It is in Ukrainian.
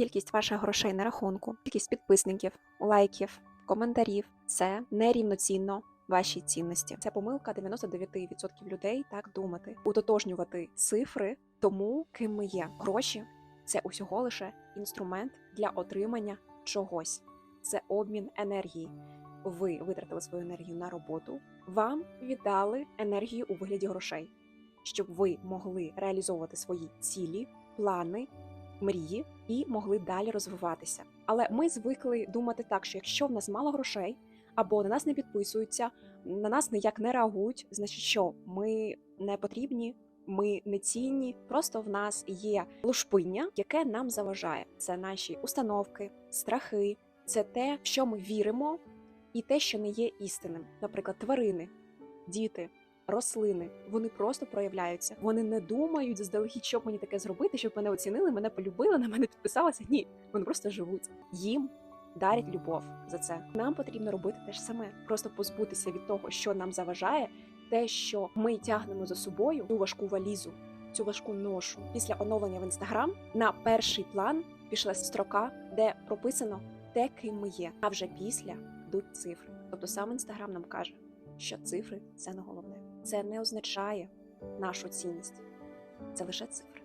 кількість ваших грошей на рахунку, кількість підписників, лайків, коментарів це нерівноцінно вашій цінності. Це помилка 99% людей так думати, утотожнювати цифри тому, ким ми є. Гроші це усього лише інструмент для отримання чогось. Це обмін енергії. Ви витратили свою енергію на роботу, вам віддали енергію у вигляді грошей, щоб ви могли реалізовувати свої цілі, плани, мрії і могли далі розвиватися. Але ми звикли думати так, що якщо в нас мало грошей, або на нас не підписуються, на нас ніяк не реагують, значить, що ми не потрібні, ми не цінні. Просто в нас є лушпиння, яке нам заважає. Це наші установки, страхи, це те, в що ми віримо, і те, що не є істинним. Наприклад, тварини, діти. Рослини, вони просто проявляються. Вони не думають заздалегідь, щоб мені таке зробити, щоб мене оцінили, мене полюбили, на мене підписалися. Ні, вони просто живуть. Їм дарять любов за це. Нам потрібно робити те ж саме, просто позбутися від того, що нам заважає, те, що ми тягнемо за собою цю важку валізу, цю важку ношу. Після оновлення в інстаграм на перший план пішла строка, де прописано те, ким ми є. А вже після йдуть цифри. Тобто сам інстаграм нам каже, що цифри це не головне. Це не означає нашу цінність, це лише цифри.